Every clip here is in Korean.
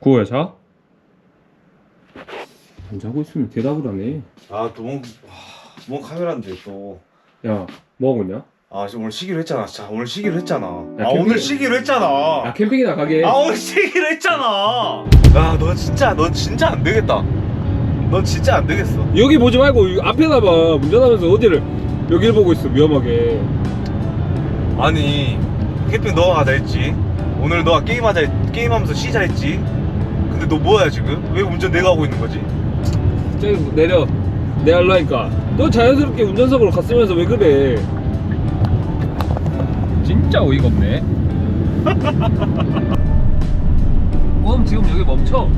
구호야 자? 안 자고 있으면 대답을 하네 아또뭔 뭔 카메라인데 또. 야 뭐하고 있냐? 아 지금 오늘 쉬기로 했잖아. 진짜 오늘 쉬기로 했잖아. 야, 아 캠핑- 오늘 쉬기로 했잖아. 야 캠핑이나 가게 아 오늘 쉬기로 했잖아. 야 너 진짜 넌 진짜 안 되겠다. 넌 진짜 안 되겠어. 여기 보지 말고 이 앞에다 봐 운전하면서 어디를 여기를 보고 있어 위험하게 아니 캠핑 너가 가자 했지. 오늘 너가 게임하자 했- 게임하면서 쉬자 했지. 근데 너 뭐야 지금? 왜 운전 내가 하고 있는 거지? 저기 내려 내 할라니까 너 자연스럽게 운전석으로 갔으면서 왜 그래 진짜 어이가 없네 그럼 지금 여기 멈춰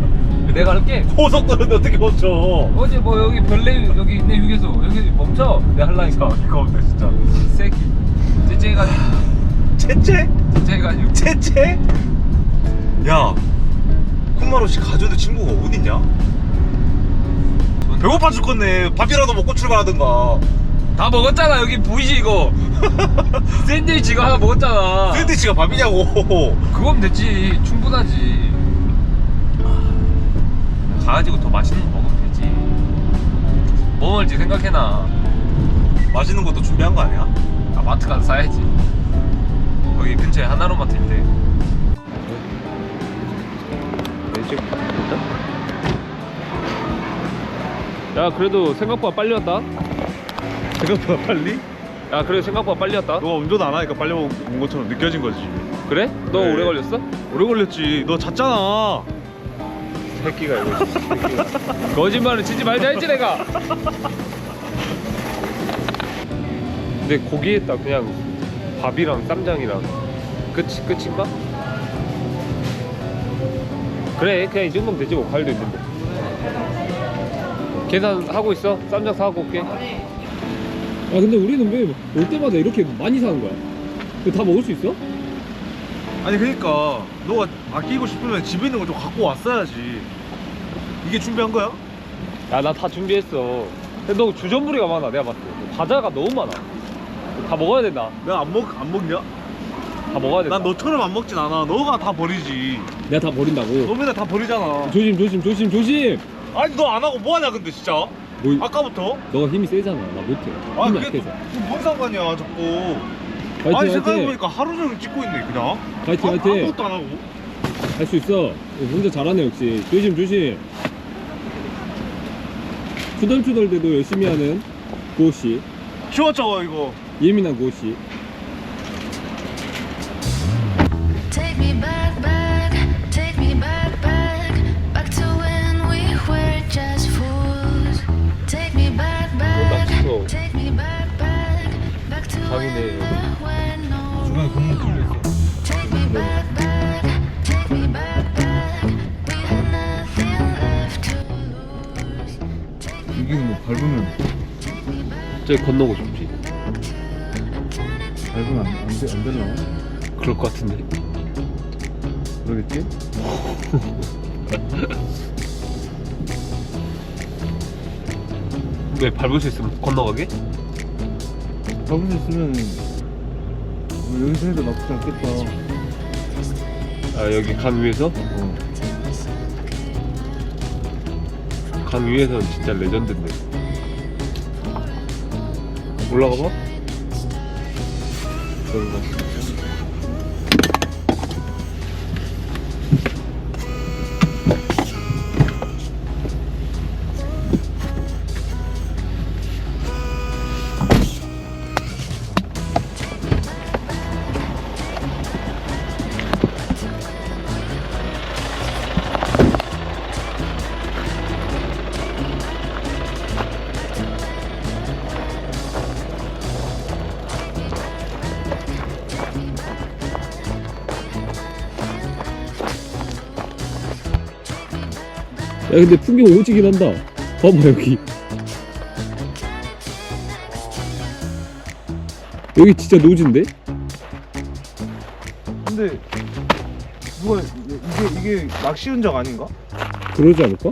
내가 할게 고속도로인데 어떻게 멈춰? 어제 뭐 여기 별내 여기 있네 휴게소 여기 멈춰 내가 할라니까 이거 없네 진짜. 새끼 째째해가지고 채채? 째째해가지고? 야, 쿤마로씨 가져도 친구가 어딨냐? 배고파 죽겠네. 밥이라도 먹고 출발하든가. 다 먹었잖아 여기 보이지 이거? 샌드위치 이거 하나 먹었잖아. 샌드위치가 밥이냐고. 그건 됐지 충분하지. 가가지고 더 맛있는 거 먹으면 되지. 뭐 먹을지 생각해놔. 맛있는 것도 준비한 거 아니야? 아 마트 가서 사야지. 거기 근처에 하나로마트 있대 야 그래도 생각보다 빨리 왔다 생각보다 빨리? 야 그래도 생각보다 빨리 왔다 너가 운전 안 하니까 빨리 온 것처럼 느껴진 거지. 그래? 너 네. 오래 걸렸어? 오래 걸렸지. 너 잤잖아. 새끼가 이거 거짓말을 치지 말자 했지 내가 근데 고기에다 그냥 밥이랑 쌈장이랑 끝이 끝인가? 그래 그냥 이 정도면 되지 뭐 과일도 있는데 계산하고 있어 쌈장 사갖고 올게 아 근데 우리는 왜 올 때마다 이렇게 많이 사는 거야? 다 먹을 수 있어? 아니 그러니까 너가 아끼고 싶으면 집에 있는 거 좀 갖고 왔어야지. 이게 준비한 거야? 야 나 다 준비했어 근데 너 주전부리가 많아 내가 봤을 때 과자가 너무 많아 다 먹어야 된다 내가 안 먹 안 먹냐? 다 먹어야 된다 난 너처럼 안 먹진 않아. 너가 다 버리지. 내가 다 버린다고 너 맨날 다 버리잖아. 조심 조심 조심 조심 아니 너 안 하고 뭐 하냐 근데 진짜? 뭐 아까부터? 너가 힘이 세잖아 나 못해 아 힘이 그게 약해서 또- 뭔 상관이야 자꾸. 파이팅 아니 파이팅 생각해보니까 하루 종일 찍고 있네 그냥. 파이팅 아, 파이팅 아무것도 안 하고. 할 수 있어 혼자 잘하네 역시 조심 조심 투덜투덜 대도 열심히 하는 고씨 키웠죠 이거. 예민한 고씨 left to lose. Take me 이게 뭐 밟으면 저기 건너고 싶지 밟으면 안안 안 되나? 그럴 것 같은데 그러겠지? 왜 밟을 수 있으면 건너가게? 수 있으면 여기서 해도 나쁘지 않겠다. 아 여기 강 위에서? 강 위에서는 진짜 레전드인데 올라가 봐? 들어가. 근데 풍경 오지긴 한다 봐봐 여기 여기 진짜 노지인데? 근데 누가 이게 이게 낚시 흔적 아닌가? 그러지 않을까?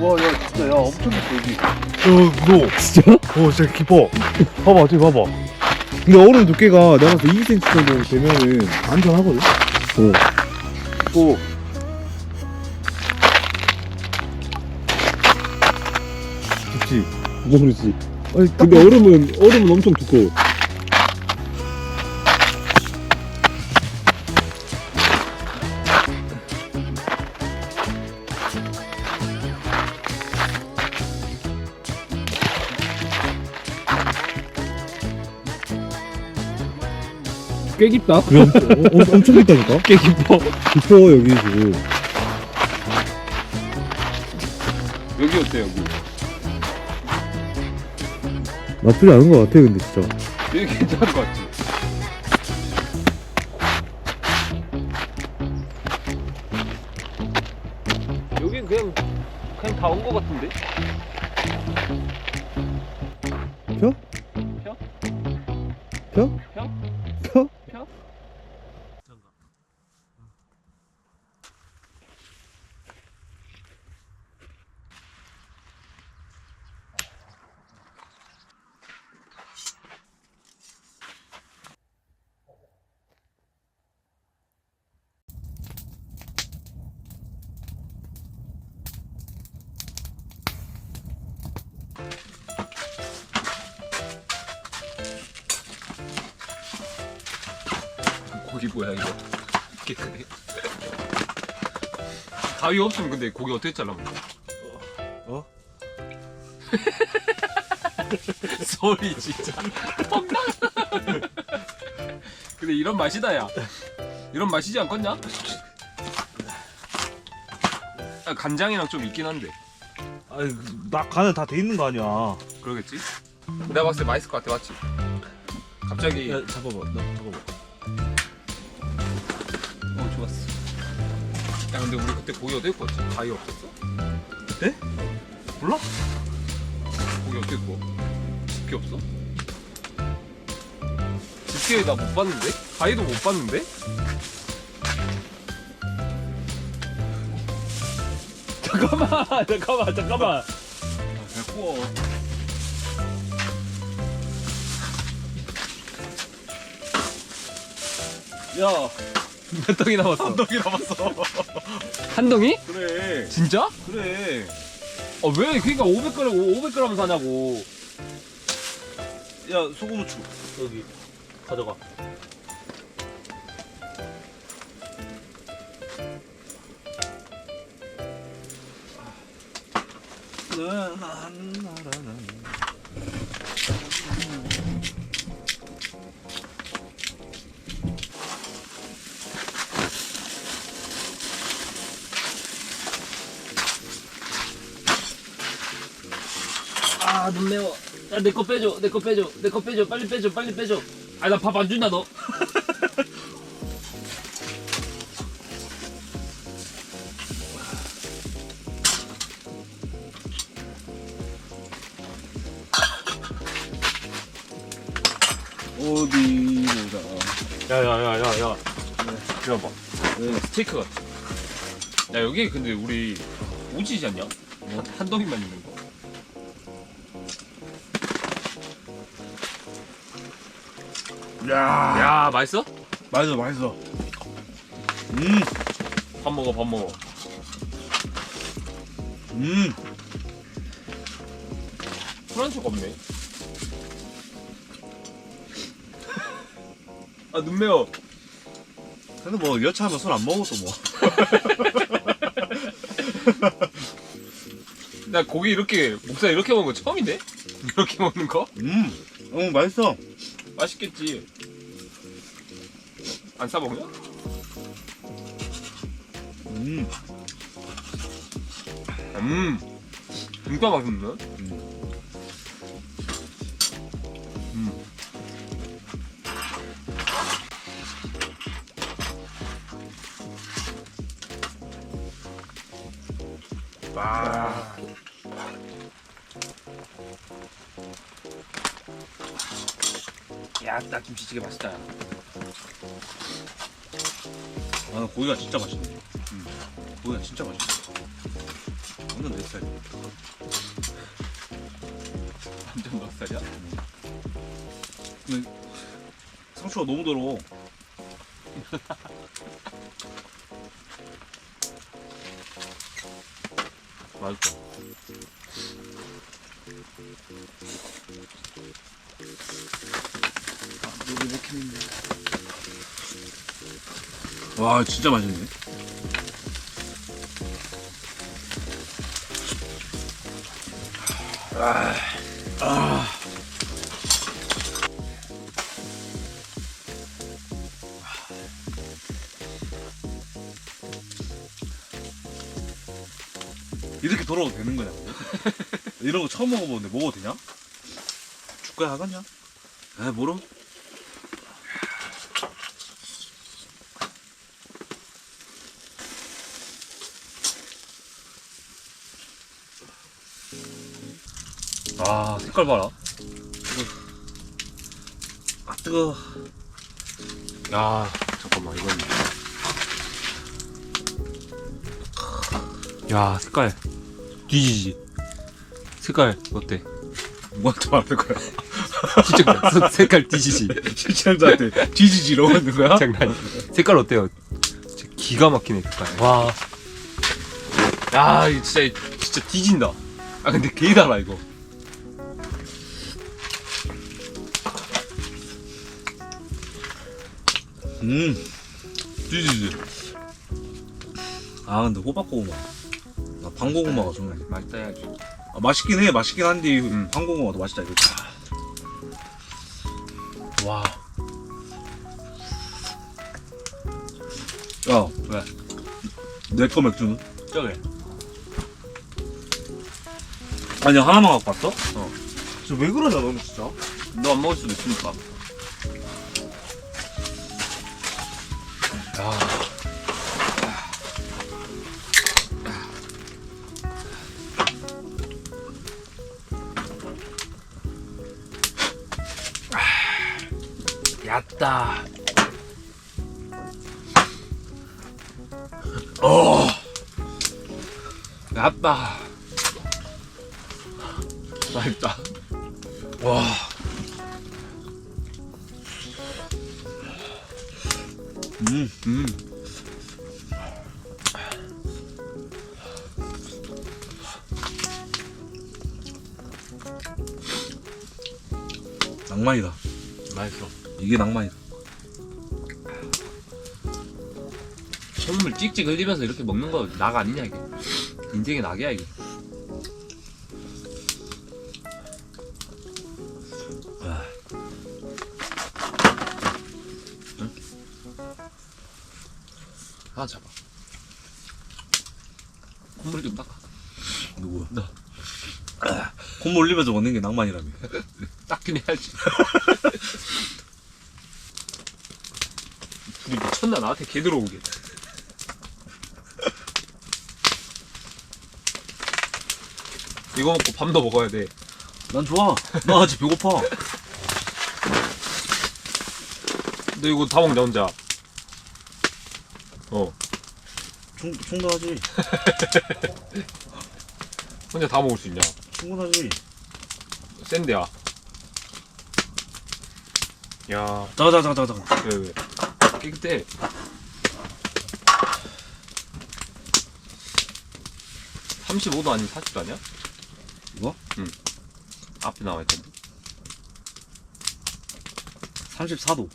와, 야, 진짜, 야, 엄청 깊어, 여기. 야, 무서워. 진짜? 어, 진짜 깊어. 봐봐, 저기 봐봐. 근데 얼음 두께가 내가 봤을 때 2cm 정도 되면은 안전하거든? 어. 오. 깊지? 모르지. 아니, 딱 근데 얼음은 얼음은 엄청 두꺼워. 꽤 깊다. 그래, 엄청, 어, 엄청 깊다니까? 꽤 깊어. 깊어, 여기 지금. 여기 어때 여기? 나쁘지 않은 것 같아, 근데 진짜. 여기 괜찮은 것 같지? 여긴 그냥 그냥 다 온 것 같은데? 뭐야 이거? 깨끗해. 가위 없으면 근데 고기 어떻게 잘라? 어? 소리 진짜. 험나. 근데 이런 맛이다 야. 이런 맛이지 않겠냐? 아, 간장이랑 좀 있긴 한데. 아니, 나 간은 다돼 있는 거 아니야. 그러겠지? 내가 봤을 때 맛있을 것 같아 맞지? 갑자기 야, 잡아봐, 나 잡아봐. 어 좋았어. 야 근데 우리 그때 고기 어떻게 구웠지? 가위 없었어? 그때? 몰라? 고기 어떻게 구워? 집게 없어? 집게 나 못 봤는데? 가위도 못 봤는데? 잠깐만 잠깐만 잠깐만 잘 구워 야, 몇 덩이 남았어? 한 덩이 남았어. 한 덩이? 그래, 진짜? 그래. 어왜 그니까 500g 500g 사냐고 야, 소금 후추. 여기. 가져가. 아눈 매워. 야 내 거 빼줘 내 거 빼줘 내 거 빼줘. 빨리 빼줘 빨리 빼줘. 아 나 밥 안 준다 너. 어디 보자. 야야야야야. 기다려봐. 스테이크 같아. 야 여기 근데 우리 오지지 않냐? 한, 한 덩이만 있는 거 야, 야 맛있어? 맛있어, 맛있어. 음, 밥 먹어 밥 먹어 음. 척 없네 아 눈 매워 근데 뭐 여차하면 술 안 먹어도 뭐. 나 고기 이렇게 목살 이렇게 먹는 거 처음인데? 이렇게 먹는 거? 음, 어 맛있어. 맛있겠지 안 싸먹냐? 음. 음. 진짜 맛있는데? 음. 음. 와. 야, 딱 김치찌개 맛있다. 고기가 진짜 맛있네. 음. 고기가 진짜 맛있어. 완전 내 스타일. 완전 넉살이야? 근데 상추가 너무 더러워. 맛있어. 여기 이렇게 있네. 와 진짜 맛있네. 이렇게 돌아도 되는 거냐고? 이런 거 처음 먹어보는데 먹어도 되냐? 주가야 하겠냐? 에 뭐로? 아, 색깔 봐라. 아 뜨거. 야, 잠깐만, 이건. 야, 색깔. 뒤지지. 색깔, 어때? 뭐한테 말할 거야? 진짜 색깔 뒤지지. 시청자한테 뒤지지 이러고 있는 거야? 장난이. 색깔 어때요? 진짜 기가 막히네, 색깔. 와. 야, 이거 진짜, 진짜 뒤진다. 아, 근데 개 달아, 이거. 음, 뒤지지. 아 근데 호박고구마. 나 방고구마가 좋네. 맛있다 해야지. 아, 맛있긴 해, 맛있긴 한데 음. 방고구마도 맛있다 이거. 와. 야, 왜? 내 거 맥주는? 저게. 아니 하나만 갖고 왔어? 어. 진짜 왜 그러냐 너는 진짜? 너 안 먹을 수도 있으니까. 얕다. 어. 얕다. 맛있다. 와. 음, 음. 낭만이다. 맛있어. 이게 낭만이다. 소금을 찍찍 흘리면서 이렇게 먹는 거 낙 아니냐 이게. 인생의 낙이야 이게. 아, 하나 잡아. 콧물 좀 닦아. 누구야? 나. 콧물 흘리면서 먹는 게 낭만이라며. 닦긴 해야지. 미쳤나 나한테 개 들어오게. 이거 먹고 밤도 먹어야 돼. 난 좋아. 나 아직 배고파. 너 이거 다 먹냐 혼자? 어. 충, 충분하지. 혼자 다 먹을 수 있냐? 충분하지. 센데야. 야, 잠깐. 왜, 왜? 깨끗해. (35도) 아니면 (40도) 아니야? 이거? 앞에 나와 있던데 34도.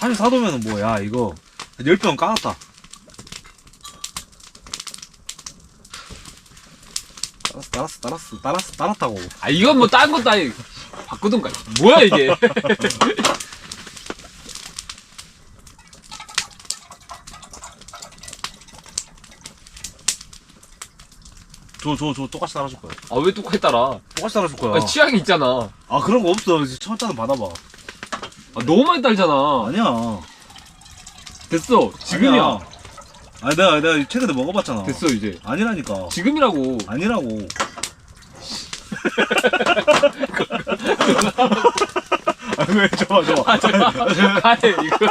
34도면은 뭐야, 이거. 10병 까놨다. 따랐어, 따랐어, 따랐어, 따랐어, 따랐다고. 아 이건 뭐 딴 것도 아니 바꾸던가 뭐야 이게 저, 저, 저 똑같이 따라줄 거야. 아 왜 똑같이 따라 똑같이 따라줄 거야. 아 취향이 있잖아 아, 그런 거 없어. 이제 첫 잔은 받아봐. 아 너무 많이 딸잖아 아니야. 됐어 지금이야 아니야. 아니, 내가, 내가 최근에 먹어봤잖아. 됐어 이제 아니라니까. 지금이라고 아니라고. 아, 왜 저, 좋아 좋아 아니 이거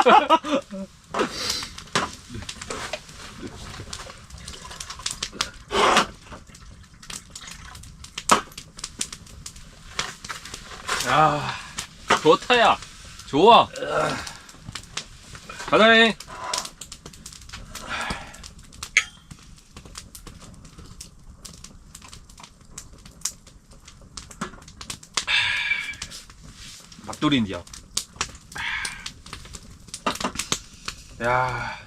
야 좋다야 좋아. 가자해 막돌인디야 야.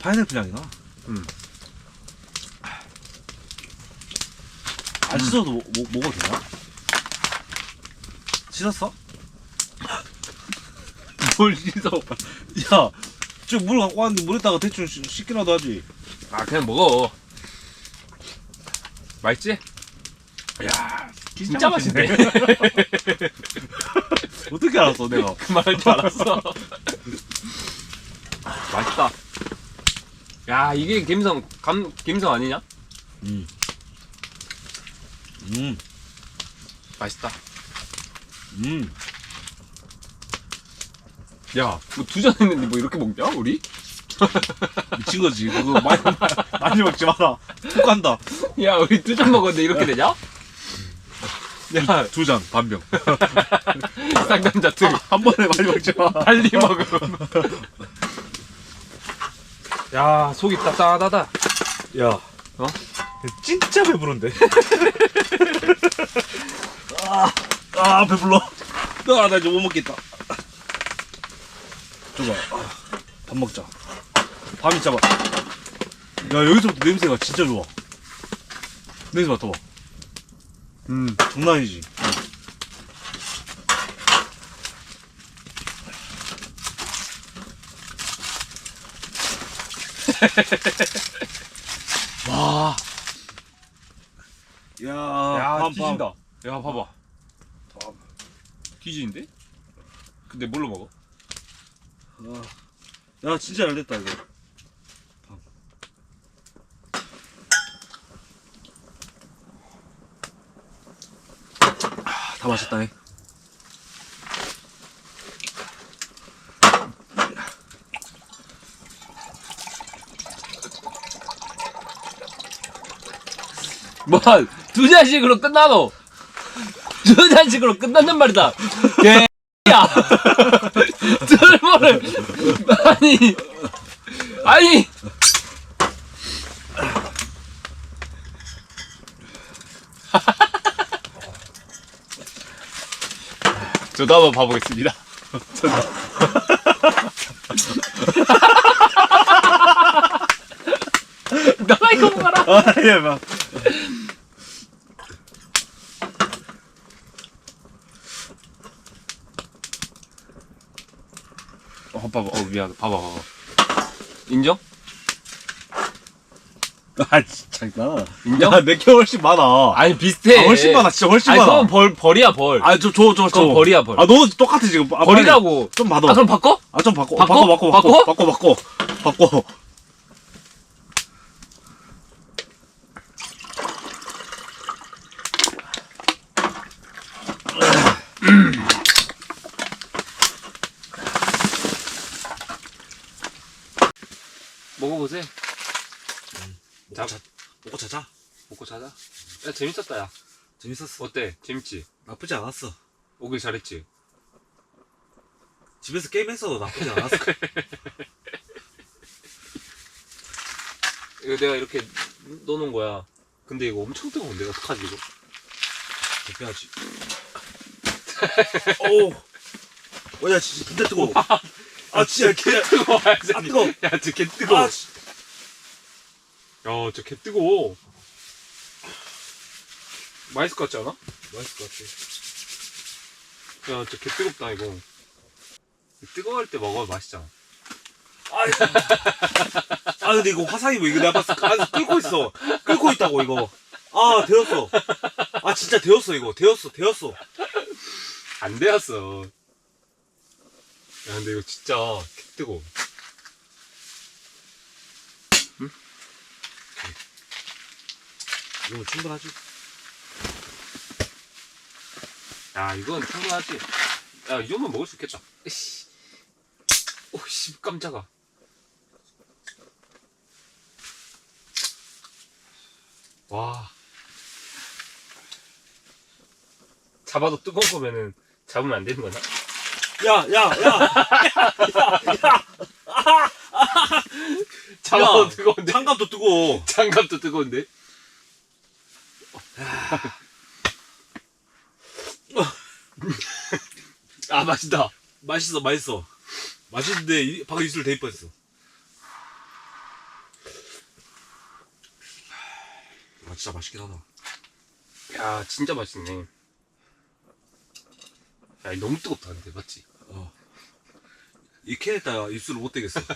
파인애플 향이 나? 음. 안 씻어도 뭐, 뭐, 먹어도 되나? 씻었어? 뭘 씻어 야 지금 물 갖고 왔는데 물에다가 대충 씻- 씻기라도 하지 아 그냥 먹어 맛있지? 야 진짜 맛있네 어떻게 알았어 내가 그 말할 줄 알았어 맛있다 야 이게 갬성 감 갬성 아니냐? 음. 음. 맛있다 음. 야 뭐 두 잔 했는데 뭐 이렇게 먹냐 우리? 미친 거지. 그거 많이 많이 먹지 마라. 톡 간다. 야 우리 두 잔 먹었는데 이렇게 되냐? 야. 두 잔 반병. 쌍남자 특 한 번에 많이 먹지 마. 빨리 먹음 야 속이 따뜻하다. 야, 어? 진짜 배부른데. 아, 아 배불러. 아, 나 이제 못 먹겠다. 아, 밥 먹자. 밥이 잡아. 야, 여기서부터 냄새가 진짜 좋아. 냄새 맡아봐. 음 장난 아니지. 와, 야, 야, 밤, 뒤진다. 야, 봐봐. 밤. 뒤지는데? 근데 뭘로 먹어? 아, 야, 진짜 잘 됐다 이거. 밤. 아, 다 맛있다. 잉. 뭐, 두 잔씩으로 끝나노? 두 잔씩으로 끝난단 말이다. 개, 야! 들보를, 아니, 아니! 저도 한번 봐보겠습니다. 너가 이거 먹어라. 아, 예, 막. 어, 봐봐, 어, 미안, 봐봐, 봐봐. 인정? 아, 진짜 나. 인정? 야, 내게 훨씬 많아. 아니, 비슷해. 아, 훨씬 많아, 진짜 훨씬 아니, 많아. 그건 벌, 벌이야, 벌. 아, 저, 저, 저. 그건 벌이야, 벌. 아, 너 똑같아, 지금. 아, 벌이라고. 빨리 좀 받아. 아, 그럼 바꿔? 아, 좀 바꿔. 바꿔? 바꿔, 바꿔, 바꿔. 바꿔? 바꿔, 바꿔. 바꿔. 먹어보세요. 자, 자, 먹고 자자. 먹고 자자. 야, 재밌었다, 야. 재밌었어. 어때? 재밌지? 나쁘지 않았어. 오길 잘했지? 집에서 게임했어도 나쁘지 않았어. 이거 내가 이렇게 넣어놓은 거야. 근데 이거 엄청 뜨거운데, 어떡하지, 이거? 대표하지. 오. 어, 야, 진짜, 진짜 뜨거워. 아, 진짜, 개, 뜨거워, 야, 아, 뜨거워. 야, 저개 뜨거워. 아, 씨. 야, 저 개 뜨거워. 맛있을 것 같지 않아? 맛있을 것 같아. 야, 저개 뜨겁다, 이거. 뜨거울 때 먹어야 맛있잖아. 아, 아, 근데 이거 화상이 뭐, 이거 내가 봤을 때 안에서 끓고 있어. 끓고 있다고, 이거. 아, 되었어. 아, 진짜 되었어, 이거. 되었어, 되었어. 안 되었어. 야, 근데 이거 진짜 개 뜨거워. 이거 충분하지? 야 이건 충분하지. 야 이 정도면 먹을 수 있겠다. 에이씨. 오씨 깜짝아. 와. 잡아도 뜨거운 거면은 잡으면 안 되는 거냐? 야, 야, 야! 잡아도 야. 뜨거운데? 장갑도 뜨거워. 장갑도 뜨거운데? 아 맛있다. 맛있어, 맛있어. 맛있는데, 이- 방금 입술 대입 뻔했어. 아, 진짜 맛있긴 하다. 야 진짜 맛있네. 야 너무 뜨겁다 근데 맞지? 이 캔에다가 입술을 못 대겠어.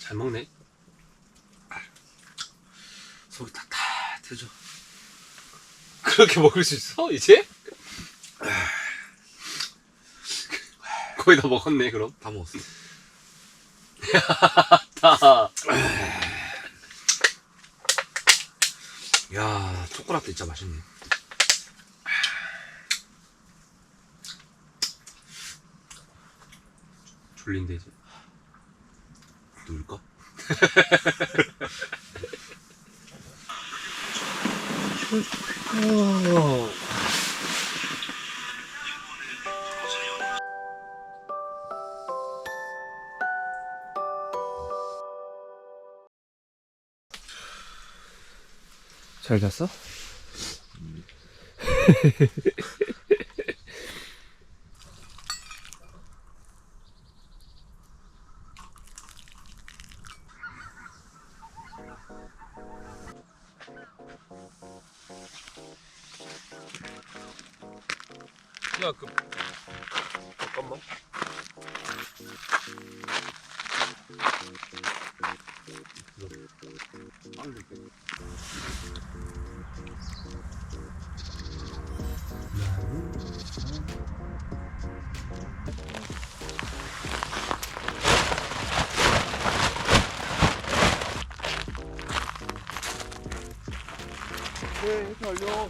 잘 먹네. 속이 다, 다 트져. 그렇게 먹을 수 있어 이제? 거의 다 먹었네 그럼. 다 먹었어. 다. 야, 초콜릿 진짜 맛있네. 졸린데 이제. 누울까? 잘 잤어? 야, 그 잠깐만. 네, 달려.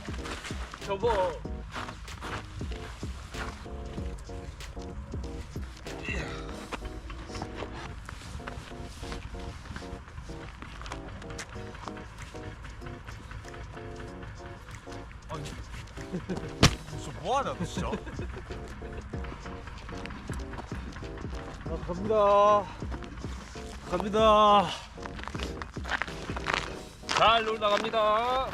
접어. 진짜 뭐하냐, 너 진짜? 아, 갑니다. 갑니다. 잘 놀다 갑니다.